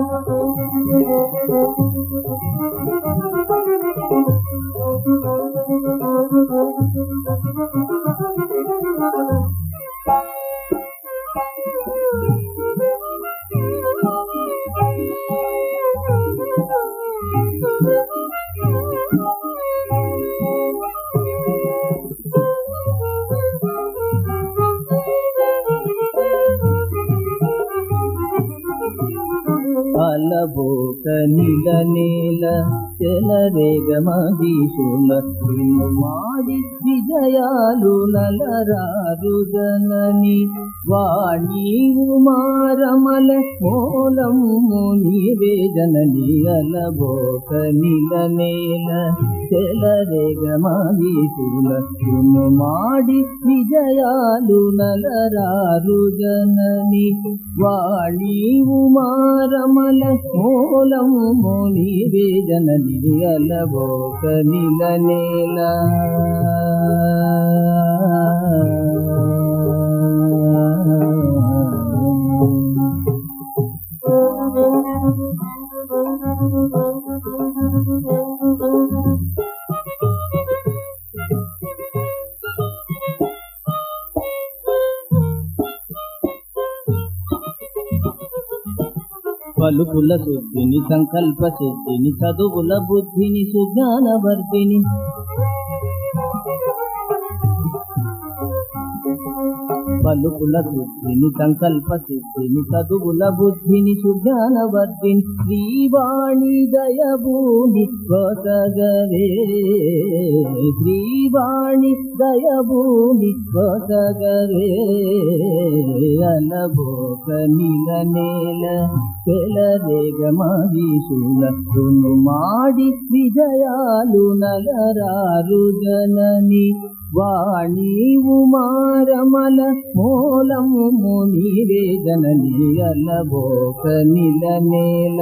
Thank you. అలబోక నిల నేల చెలరేగ మదీశుల మాడి విజయాలు నలరారు జనని వాణి ఉమారమల మూలము నీవే జనని అలబోక నిల. నేల చెలరేగ మదీశుల మాడి విజయాలు నలరారు జనని వాణి ఉమారమల మూలము నీవే జనని అలబోక నిల నేల పలుకుల శుద్ధిని సంకల్ప సిద్ధిని చదువుల బుద్ధిని సుజ్ఞాన వర్ధిని. పలుకుల శుద్ధిని సంకల్ప సిద్ధిని చదువుల బుద్ధిని సుజ్ఞాన వర్ధిని. శ్రీవాణి దయభూమి కొసగరే శ్రీవాణి దయభూమి కొసగరే అనభోగ నిల నేల. ಕೆಳವೇಗಮಹಿಸುನ ಧುನು ಮಾಡಿ ವಿಜಯಾಲು ನಗರಾರು ಜನನಿ ವಾಣಿವು ಮಾರಮಲ ಮೂಲಮು ಮುನಿವೇ ಜನನಿ ಅಲಭೋಕ ನಿಲ ನೇಲ